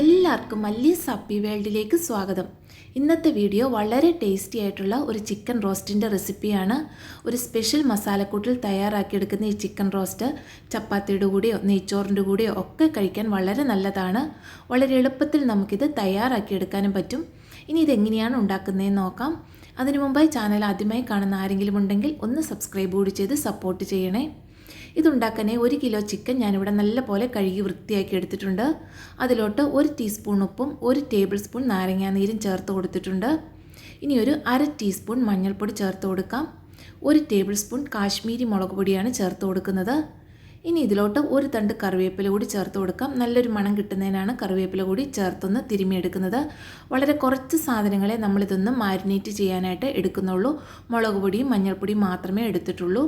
എല്ലാവർക്കും മല്ലി സപ്പി വേൾഡിലേക്ക് സ്വാഗതം. ഇന്നത്തെ വീഡിയോ വളരെ ടേസ്റ്റി ആയിട്ടുള്ള ഒരു ചിക്കൻ റോസ്റ്റിന്റെ റെസിപ്പിയാണ്. ഒരു സ്പെഷ്യൽ മസാലക്കൂട്ടിൽ തയ്യാറാക്കിയെടുക്കുന്ന ഈ ചിക്കൻ റോസ്റ്റ് ചപ്പാത്തിയുടെ കൂടെയോ നെയ്ച്ചോറിന്റെ കൂടെയോ ഒക്കെ കഴിക്കാൻ വളരെ നല്ലതാണ്. വളരെ എളുപ്പത്തിൽ നമുക്കിത് തയ്യാറാക്കിയെടുക്കാനും പറ്റും. ഇനി ഇതെങ്ങനെയാണ് ഉണ്ടാക്കുന്നതെന്ന് നോക്കാം. അതിനു മുമ്പായി ചാനൽ ആദ്യമായി കാണുന്ന ആരെങ്കിലും ഉണ്ടെങ്കിൽ ഒന്ന് സബ്സ്ക്രൈബ് കൂടി ചെയ്ത് സപ്പോർട്ട് ചെയ്യണേ. ഇതുണ്ടാക്കാനേ ഒരു കിലോ ചിക്കൻ ഞാനിവിടെ നല്ലപോലെ കഴുകി വൃത്തിയാക്കി എടുത്തിട്ടുണ്ട്. അതിലോട്ട് ഒരു ടീസ്പൂൺ ഉപ്പും ഒരു ടേബിൾ സ്പൂൺ നാരങ്ങാനീരും ചേർത്ത് കൊടുത്തിട്ടുണ്ട്. ഇനി ഒരു അര ടീസ്പൂൺ മഞ്ഞൾപ്പൊടി ചേർത്ത് കൊടുക്കാം. ഒരു ടേബിൾ സ്പൂൺ കാശ്മീരി മുളക് പൊടിയാണ് ചേർത്ത് കൊടുക്കുന്നത്. ഇനി ഇതിലോട്ട് ഒരു തണ്ട് കറിവേപ്പില കൂടി ചേർത്ത് കൊടുക്കാം. നല്ലൊരു മണം കിട്ടുന്നതിനാണ് കറിവേപ്പില കൂടി ചേർത്തൊന്ന് തിരുമിയെടുക്കുന്നത് വളരെ കുറച്ച് സാധനങ്ങളെ നമ്മളിതൊന്ന് മാരിനേറ്റ് ചെയ്യാനായിട്ട് എടുക്കുന്നുള്ളൂ. മുളക് പൊടിയും മഞ്ഞൾപ്പൊടിയും മാത്രമേ എടുത്തിട്ടുള്ളൂ.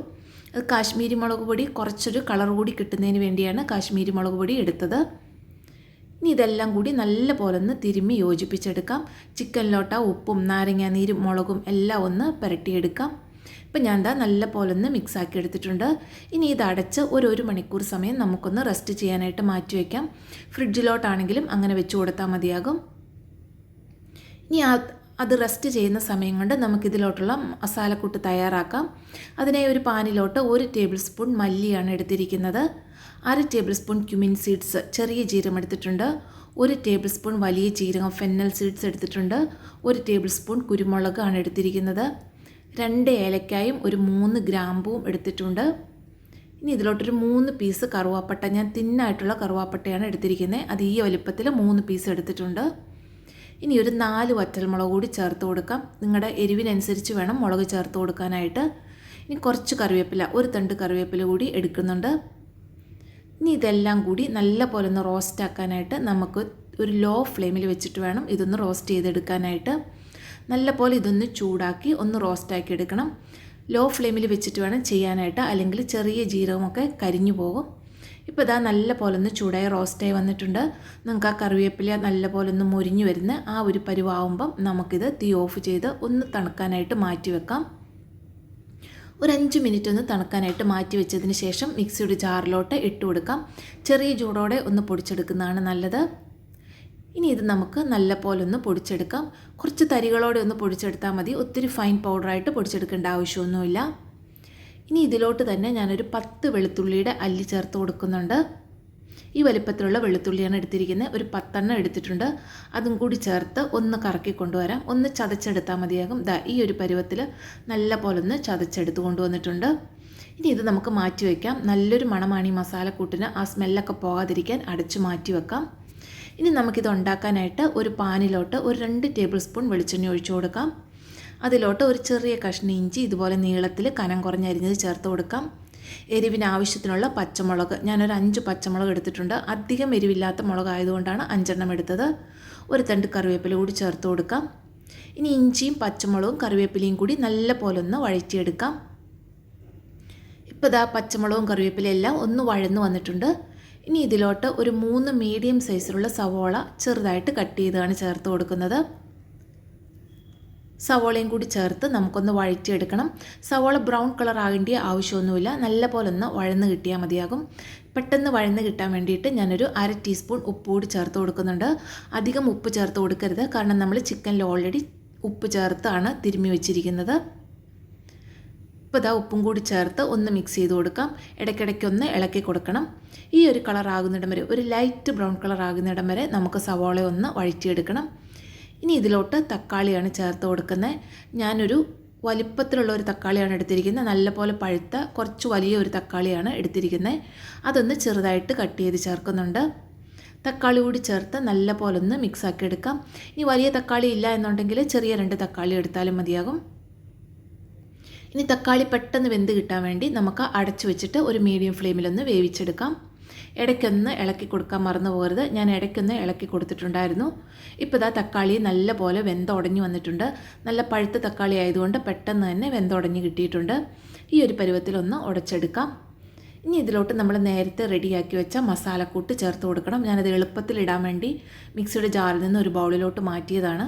കാശ്മീരി മുളക് പൊടി കുറച്ചൊരു കളർ കൂടി കിട്ടുന്നതിന് വേണ്ടിയാണ് കാശ്മീരി മുളക് പൊടി എടുത്തത്. ഇനി ഇതെല്ലാം കൂടി നല്ല പോലെ ഒന്ന് തിരുമ്മി യോജിപ്പിച്ചെടുക്കാം. ചിക്കനിലോട്ട ഉപ്പും നാരങ്ങാനീരും മുളകും എല്ലാം ഒന്ന് പുരട്ടിയെടുക്കാം. ഇപ്പം ഞാൻ എന്താ നല്ല പോലെ ഒന്ന് മിക്സ് ആക്കി എടുത്തിട്ടുണ്ട്. ഇനി ഇത് അടച്ച് ഒരു ഒരു മണിക്കൂർ സമയം നമുക്കൊന്ന് റെസ്റ്റ് ചെയ്യാനായിട്ട് മാറ്റി വയ്ക്കാം ഫ്രിഡ്ജിലോട്ടാണെങ്കിലും അങ്ങനെ വെച്ച് കൊടുത്താൽ മതിയാകും. ഇനി ആ അത് റെസ്റ്റ് ചെയ്യുന്ന സമയം കൊണ്ട് നമുക്കിതിലോട്ടുള്ള മസാലക്കൂട്ട് തയ്യാറാക്കാം. അതിനായി ഒരു പാനിലോട്ട് ഒരു ടേബിൾ സ്പൂൺ മല്ലിയാണ് എടുത്തിരിക്കുന്നത്. അര ടേബിൾ സ്പൂൺ ക്യുമിൻ സീഡ്സ് ചെറിയ ജീരകം എടുത്തിട്ടുണ്ട്. ഒരു ടേബിൾ സ്പൂൺ വലിയ ജീരകം ഫെന്നൽ സീഡ്സ് എടുത്തിട്ടുണ്ട്. ഒരു ടേബിൾ സ്പൂൺ കുരുമുളകാണ് എടുത്തിരിക്കുന്നത്. രണ്ട് ഏലക്കായും ഒരു മൂന്ന് ഗ്രാമ്പുവും എടുത്തിട്ടുണ്ട്. ഇനി ഇതിലോട്ടൊരു മൂന്ന് പീസ് കറുവാപ്പട്ട ഞാൻ തിന്നായിട്ടുള്ള കറുവാപ്പട്ടയാണ് എടുത്തിരിക്കുന്നത്. അത് ഈ വലുപ്പത്തിൽ മൂന്ന് പീസ് എടുത്തിട്ടുണ്ട്. ഇനി ഒരു നാല് വറ്റൽമുളക് കൂടി ചേർത്ത് കൊടുക്കാം. നിങ്ങളുടെ എരിവിനനുസരിച്ച് വേണം മുളക് ചേർത്ത് കൊടുക്കാനായിട്ട്. ഇനി കുറച്ച് കറിവേപ്പില ഒരു തണ്ട് കറിവേപ്പില കൂടി എടുക്കുന്നുണ്ട്. ഇനി ഇതെല്ലാം കൂടി നല്ല പോലെ ഒന്ന് റോസ്റ്റ് ആക്കാനായിട്ട് നമുക്ക് ഒരു ലോ ഫ്ലെയിമിൽ വെച്ചിട്ട് വേണം ഇതൊന്ന് റോസ്റ്റ് ചെയ്തെടുക്കാനായിട്ട്. നല്ല പോലെ ഇതൊന്ന് ചൂടാക്കി ഒന്ന് റോസ്റ്റാക്കി എടുക്കണം. ലോ ഫ്ലെയിമിൽ വെച്ചിട്ട് വേണം ചെയ്യാനായിട്ട്. അല്ലെങ്കിൽ ചെറിയ ജീരകമൊക്കെ കരിഞ്ഞു പോകും. ഇപ്പോൾ ഇതാ നല്ല പോലെ ഒന്ന് ചൂടായി റോസ്റ്റായി വന്നിട്ടുണ്ട്. നിങ്ങൾക്ക് ആ കറിവേപ്പില നല്ല പോലെ ഒന്ന് മുരിഞ്ഞു വരുന്ന ആ ഒരു പരുവാകുമ്പം നമുക്കിത് തീ ഓഫ് ചെയ്ത് ഒന്ന് തണുക്കാനായിട്ട് മാറ്റി വെക്കാം. ഒരു അഞ്ച് മിനിറ്റ് ഒന്ന് തണുക്കാനായിട്ട് മാറ്റി വെച്ചതിന് ശേഷം മിക്സിയുടെ ജാറിലോട്ട് ഇട്ട് കൊടുക്കാം. ചെറിയ ചൂടോടെ ഒന്ന് പൊടിച്ചെടുക്കുന്നതാണ് നല്ലത്. ഇനി ഇത് നമുക്ക് നല്ല പോലെ ഒന്ന് പൊടിച്ചെടുക്കാം. കുറച്ച് തരികളോടെ ഒന്ന് പൊടിച്ചെടുത്താൽ മതി. ഒത്തിരി ഫൈൻ പൗഡറായിട്ട് പൊടിച്ചെടുക്കേണ്ട ആവശ്യമൊന്നുമില്ല. ഇനി ഇതിലോട്ട് തന്നെ ഞാനൊരു പത്ത് വെളുത്തുള്ളിയുടെ അല്ലി ചേർത്ത് കൊടുക്കുന്നുണ്ട്. ഈ വലിപ്പത്തിലുള്ള വെളുത്തുള്ളിയാണ് എടുത്തിരിക്കുന്നത്. ഒരു പത്തെണ്ണം എടുത്തിട്ടുണ്ട്. അതും കൂടി ചേർത്ത് ഒന്ന് കറക്കി കൊണ്ടുവരാം. ഒന്ന് ചതച്ചെടുത്താൽ മതിയാകും. ദാ ഈ ഒരു പരുവത്തിൽ നല്ല പോലെ ഒന്ന് ചതച്ചെടുത്ത് കൊണ്ടുവന്നിട്ടുണ്ട്. ഇനി ഇത് നമുക്ക് മാറ്റി വയ്ക്കാം. നല്ലൊരു മണമാണ് ഈ മസാലക്കൂട്ടിന് ആ സ്മെല്ലൊക്കെ പോകാതിരിക്കാൻ അടച്ചു മാറ്റി വെക്കാം. ഇനി നമുക്കിത് ഉണ്ടാക്കാനായിട്ട് ഒരു പാനിലോട്ട് ഒരു രണ്ട് ടേബിൾ സ്പൂൺ വെളിച്ചെണ്ണ ഒഴിച്ചു കൊടുക്കാം. അതിലോട്ട് ഒരു ചെറിയ കഷ്ണം ഇഞ്ചി ഇതുപോലെ നീളത്തിൽ കനം കുറഞ്ഞ അരിഞ്ഞത് ചേർത്ത് കൊടുക്കാം. എരിവിന് ആവശ്യത്തിനുള്ള പച്ചമുളക്. ഞാനൊരു അഞ്ച് പച്ചമുളക് എടുത്തിട്ടുണ്ട്. അധികം എരിവില്ലാത്ത മുളക് ആയതുകൊണ്ടാണ് അഞ്ചെണ്ണം എടുത്തത്. ഒരു തണ്ട് കറിവേപ്പില കൂടി ചേർത്ത് കൊടുക്കാം. ഇനി ഇഞ്ചിയും പച്ചമുളകും കറിവേപ്പിലയും കൂടി നല്ല പോലെ ഒന്ന് വഴറ്റിയെടുക്കാം. ഇപ്പോൾ ഇതാ പച്ചമുളകും കറിവേപ്പിലയെല്ലാം ഒന്ന് വഴന്നു വന്നിട്ടുണ്ട്. ഇനി ഇതിലോട്ട് ഒരു മൂന്ന് മീഡിയം സൈസിലുള്ള സവോള ചെറുതായിട്ട് കട്ട് ചെയ്താണ് ചേർത്ത് കൊടുക്കുന്നത്. സവോളയും കൂടി ചേർത്ത് നമുക്കൊന്ന് വഴറ്റിയെടുക്കണം. സവോള ബ്രൗൺ കളർ ആകേണ്ട ആവശ്യമൊന്നുമില്ല. നല്ല പോലെ ഒന്ന് വഴന്ന് കിട്ടിയാൽ മതിയാകും. പെട്ടെന്ന് വഴന്ന് കിട്ടാൻ വേണ്ടിയിട്ട് ഞാനൊരു അര ടീസ്പൂൺ ഉപ്പ് കൂടി ചേർത്ത് കൊടുക്കുന്നുണ്ട്. അധികം ഉപ്പ് ചേർത്ത് കൊടുക്കരുത്. കാരണം നമ്മൾ ചിക്കനിൽ ഓൾറെഡി ഉപ്പ് ചേർത്താണ് തിരുമ്മി വെച്ചിരിക്കുന്നത്. ഇപ്പോൾ ഇതാ ഉപ്പും കൂടി ചേർത്ത് ഒന്ന് മിക്സ് ചെയ്ത് കൊടുക്കാം. ഇടയ്ക്കിടയ്ക്ക് ഒന്ന് ഇളക്കി കൊടുക്കണം. ഈ ഒരു കളർ ആകുന്നിടം വരെ ഒരു ലൈറ്റ് ബ്രൗൺ കളർ ആകുന്നിടം വരെ നമുക്ക് സവോള ഒന്ന് വഴറ്റിയെടുക്കണം. ഇനി ഇതിലോട്ട് തക്കാളിയാണ് ചേർത്ത് കൊടുക്കുന്നത്. ഞാനൊരു വലിപ്പത്തിലുള്ള ഒരു തക്കാളിയാണ് എടുത്തിരിക്കുന്നത്. നല്ലപോലെ പഴുത്ത കുറച്ച് വലിയ ഒരു തക്കാളിയാണ് എടുത്തിരിക്കുന്നത്. അതൊന്ന് ചെറുതായിട്ട് കട്ട് ചെയ്ത് ചേർക്കുന്നുണ്ട്. തക്കാളി കൂടി ചേർത്ത് നല്ല പോലെ ഒന്ന് മിക്സാക്കി എടുക്കാം. ഇനി വലിയ തക്കാളി ഇല്ല എന്നുണ്ടെങ്കിൽ ചെറിയ രണ്ട് തക്കാളി എടുത്താലും മതിയാകും. ഇനി തക്കാളി പെട്ടെന്ന് വെന്ത് കിട്ടാൻ വേണ്ടി നമുക്ക് അടച്ചു വെച്ചിട്ട് ഒരു മീഡിയം ഫ്ലെയിമിലൊന്ന് വേവിച്ചെടുക്കാം. ഇടയ്ക്കൊന്ന് ഇളക്കി കൊടുക്കാൻ മറന്നു പോകരുത്. ഞാൻ ഇടയ്ക്കൊന്ന് ഇളക്കി കൊടുത്തിട്ടുണ്ടായിരുന്നു. ഇപ്പോൾ ഇതാ തക്കാളി നല്ല പോലെ വെന്തുടഞ്ഞു വന്നിട്ടുണ്ട്. നല്ല പഴുത്ത തക്കാളി ആയതുകൊണ്ട് പെട്ടെന്ന് തന്നെ വെന്തുടഞ്ഞ് കിട്ടിയിട്ടുണ്ട്. ഈ ഒരു പരുവത്തിലൊന്ന് ഉടച്ചെടുക്കാം. ഇനി ഇതിലോട്ട് നമ്മൾ നേരത്തെ റെഡിയാക്കി വെച്ച മസാലക്കൂട്ട് ചേർത്ത് കൊടുക്കണം. ഞാനത് എളുപ്പത്തിൽ ഇടാൻ വേണ്ടി മിക്സിയുടെ ജാറിൽ നിന്ന് ഒരു ബൗളിലോട്ട് മാറ്റിയതാണ്.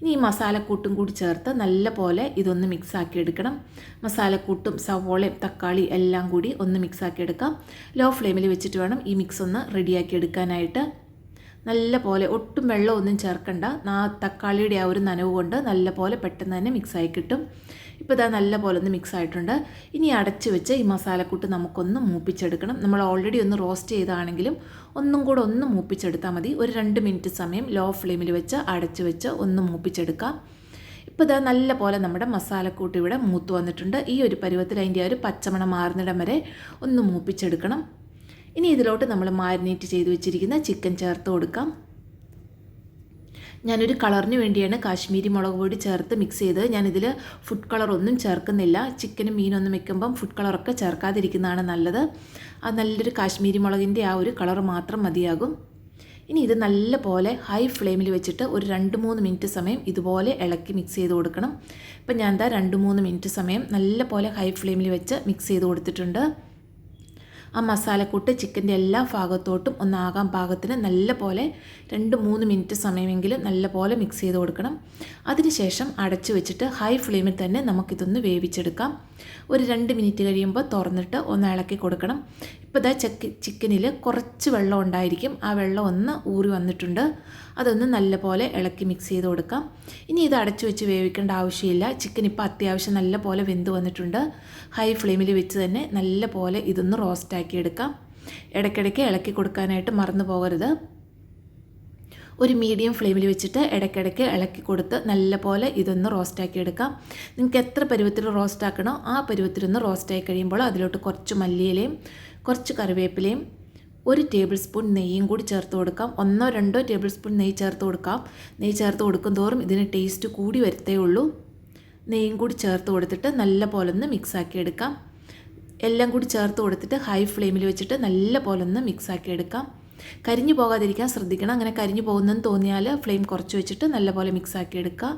ഇനി ഈ മസാലക്കൂട്ടും കൂടി ചേർത്ത് നല്ല പോലെ ഇതൊന്ന് മിക്സാക്കി എടുക്കണം. മസാലക്കൂട്ടും സവോളയും തക്കാളി എല്ലാം കൂടി ഒന്ന് മിക്സാക്കി എടുക്കാം. ലോ ഫ്ലെയിമിൽ വെച്ചിട്ട് വേണം ഈ മിക്സ് ഒന്ന് റെഡിയാക്കി എടുക്കാനായിട്ട്. നല്ല പോലെ ഒട്ടും വെള്ളമൊന്നും ചേർക്കണ്ട. ആ തക്കാളിയുടെ ആ ഒരു നനവ് കൊണ്ട് നല്ല പോലെ പെട്ടെന്ന് തന്നെ മിക്സായി കിട്ടും. ഇപ്പോൾ ഇതാ നല്ല പോലെ ഒന്ന് മിക്സ് ആയിട്ടുണ്ട്. ഇനി അടച്ച് വെച്ച് ഈ മസാലക്കൂട്ട് നമുക്കൊന്ന് മൂപ്പിച്ചെടുക്കണം. നമ്മൾ ഓൾറെഡി ഒന്ന് റോസ്റ്റ് ചെയ്താണെങ്കിലും ഒന്നും കൂടെ ഒന്ന് മൂപ്പിച്ചെടുത്താൽ മതി. ഒരു രണ്ട് മിനിറ്റ് സമയം ലോ ഫ്ലെയിമിൽ വെച്ച് അടച്ച് വെച്ച് ഒന്ന് മൂപ്പിച്ചെടുക്കാം. ഇപ്പോൾ ഇതാ നല്ല പോലെ നമ്മുടെ മസാലക്കൂട്ട് ഇവിടെ മൂത്ത് വന്നിട്ടുണ്ട്. ഈ ഒരു പരുവത്തിൽ അതിന്റെ ആ ഒരു പച്ചമണം മാറുന്നിടം വരെ ഒന്ന് മൂപ്പിച്ചെടുക്കണം. ഇനി ഇതിലോട്ട് നമ്മൾ മാരിനേറ്റ് ചെയ്ത് വെച്ചിരിക്കുന്ന ചിക്കൻ ചേർത്ത് കൊടുക്കാം. ഞാനൊരു കളറിന് വേണ്ടിയാണ് കാശ്മീരി മുളക് പൊടി ചേർത്ത് മിക്സ് ചെയ്തത്. ഞാനിതിൽ ഫുഡ് കളർ ഒന്നും ചേർക്കുന്നില്ല. ചിക്കനും മീനൊന്നും വെക്കുമ്പം ഫുഡ് കളറൊക്കെ ചേർക്കാതിരിക്കുന്നതാണ് നല്ലത്. ആ നല്ലൊരു കാശ്മീരി മുളകിന്റെ ആ ഒരു കളർ മാത്രം മതിയാകും. ഇനി ഇത് നല്ല പോലെ ഹൈ ഫ്ലെയിമിൽ വെച്ചിട്ട് ഒരു രണ്ട് മൂന്ന് മിനിറ്റ് സമയം ഇതുപോലെ ഇളക്കി മിക്സ് ചെയ്ത് കൊടുക്കണം. ഇപ്പം ഞാൻ എന്താ രണ്ട് മൂന്ന് മിനിറ്റ് സമയം നല്ല പോലെ ഹൈ ഫ്ലെയിമിൽ വെച്ച് മിക്സ് ചെയ്ത് കൊടുത്തിട്ടുണ്ട്. ആ മസാലക്കൂട്ട് ചിക്കന്റെ എല്ലാ ഭാഗത്തോട്ടും ഒന്നാകാൻ പാകത്തിന് നല്ല പോലെ രണ്ട് മൂന്ന് മിനിറ്റ് സമയമെങ്കിലും നല്ല പോലെ മിക്സ് ചെയ്ത് കൊടുക്കണം. അതിനുശേഷം അടച്ചു വെച്ചിട്ട് ഹൈ ഫ്ലെയിമിൽ തന്നെ നമുക്കിതൊന്ന് വേവിച്ചെടുക്കാം. ഒരു രണ്ട് മിനിറ്റ് കഴിയുമ്പോൾ തുറന്നിട്ട് ഒന്ന് ഇളക്കി കൊടുക്കണം. ഇപ്പോൾ ഇതാ ചക്ക് ചിക്കനിൽ കുറച്ച് വെള്ളം ഉണ്ടായിരിക്കും. ആ വെള്ളം ഒന്ന് ഊറി വന്നിട്ടുണ്ട്. അതൊന്ന് നല്ലപോലെ ഇളക്കി മിക്സ് ചെയ്ത് കൊടുക്കാം. ഇനി ഇത് അടച്ചു വെച്ച് വേവിക്കേണ്ട ആവശ്യമില്ല. ചിക്കൻ ഇപ്പോൾ അത്യാവശ്യം നല്ല പോലെ വെന്ത് വന്നിട്ടുണ്ട്. ഹൈ ഫ്ലെയിമിൽ വെച്ച് തന്നെ നല്ല പോലെ ഇതൊന്ന് റോസ്റ്റാക്കി എടുക്കാം. ഇടയ്ക്കിടയ്ക്ക് ഇളക്കി കൊടുക്കാനായിട്ട് മറന്നു പോകരുത്. ഒരു മീഡിയം ഫ്ലെയിമിൽ വെച്ചിട്ട് ഇടയ്ക്കിടയ്ക്ക് ഇളക്കി കൊടുത്ത് നല്ല പോലെ ഇതൊന്ന് റോസ്റ്റാക്കി എടുക്കാം. നിങ്ങൾക്ക് എത്ര പരുവത്തിൽ റോസ്റ്റാക്കണോ ആ പരുവത്തിലൊന്ന് റോസ്റ്റായി കഴിയുമ്പോൾ അതിലോട്ട് കുറച്ച് മല്ലിയിലയും കുറച്ച് കറിവേപ്പിലയും ഒരു ടേബിൾ സ്പൂൺ നെയ്യും കൂടി ചേർത്ത് കൊടുക്കാം. ഒന്നോ രണ്ടോ ടേബിൾ സ്പൂൺ നെയ്യ് ചേർത്ത് കൊടുക്കാം. നെയ്യ് ചേർത്ത് കൊടുക്കും തോറും ഇതിന് ടേസ്റ്റ് കൂടി വരത്തേ ഉള്ളൂ. നെയ്യും കൂടി ചേർത്ത് കൊടുത്തിട്ട് നല്ല പോലെ ഒന്ന് മിക്സാക്കി എടുക്കാം. എല്ലാം കൂടി ചേർത്ത് കൊടുത്തിട്ട് ഹൈ ഫ്ലെയിമിൽ വെച്ചിട്ട് നല്ല പോലെ ഒന്ന് മിക്സാക്കി എടുക്കാം. കരിഞ്ഞു പോകാതിരിക്കാൻ ശ്രദ്ധിക്കണം. അങ്ങനെ കരിഞ്ഞു പോകുന്നെന്ന് തോന്നിയാൽ ഫ്ലെയിം കുറച്ച് വെച്ചിട്ട് നല്ലപോലെ മിക്സാക്കി എടുക്കുക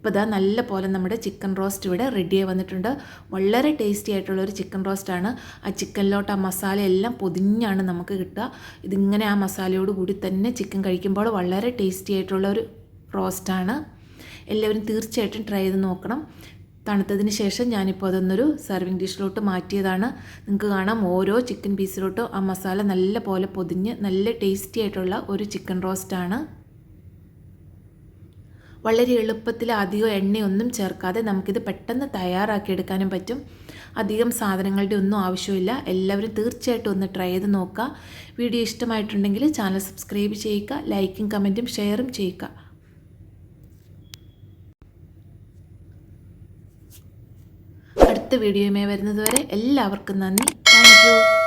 ഇപ്പോൾ ഇതാ നല്ല പോലെ നമ്മുടെ ചിക്കൻ റോസ്റ്റ് ഇവിടെ റെഡിയായി വന്നിട്ടുണ്ട്. വളരെ ടേസ്റ്റി ആയിട്ടുള്ള ഒരു ചിക്കൻ റോസ്റ്റാണ്. ആ ചിക്കനിലോട്ട് ആ മസാല എല്ലാം പൊതിഞ്ഞാണ് നമുക്ക് കിട്ടുക. ഇതിങ്ങനെ ആ മസാലയോട് കൂടി തന്നെ ചിക്കൻ കഴിക്കുമ്പോൾ വളരെ ടേസ്റ്റി ആയിട്ടുള്ള ഒരു റോസ്റ്റാണ്. എല്ലാവരും തീർച്ചയായിട്ടും ട്രൈ ചെയ്ത് നോക്കണം. തണുത്തതിന് ശേഷം ഞാനിപ്പോൾ അതൊന്നൊരു സർവിങ് ഡിഷിലോട്ട് മാറ്റിയതാണ്. നിങ്ങൾക്ക് കാണാം ഓരോ ചിക്കൻ പീസിലോട്ടും ആ മസാല നല്ല പോലെ പൊതിഞ്ഞ് നല്ല ടേസ്റ്റി ആയിട്ടുള്ള ഒരു ചിക്കൻ റോസ്റ്റാണ്. വളരെ എളുപ്പത്തിൽ അധികം എണ്ണയൊന്നും ചേർക്കാതെ നമുക്കിത് പെട്ടെന്ന് തയ്യാറാക്കിയെടുക്കാനും പറ്റും. അധികം സാധനങ്ങളുടെ ഒന്നും ആവശ്യമില്ല. എല്ലാവരും തീർച്ചയായിട്ടും ഒന്ന് ട്രൈ ചെയ്ത് നോക്കുക. വീഡിയോ ഇഷ്ടമായിട്ടുണ്ടെങ്കിൽ ചാനൽ സബ്സ്ക്രൈബ് ചെയ്യുക ലൈക്കും കമന്റും ഷെയറും ചെയ്യുക. അടുത്ത വീഡിയോയുമായി വരുന്നതുവരെ എല്ലാവർക്കും നന്ദി. താങ്ക്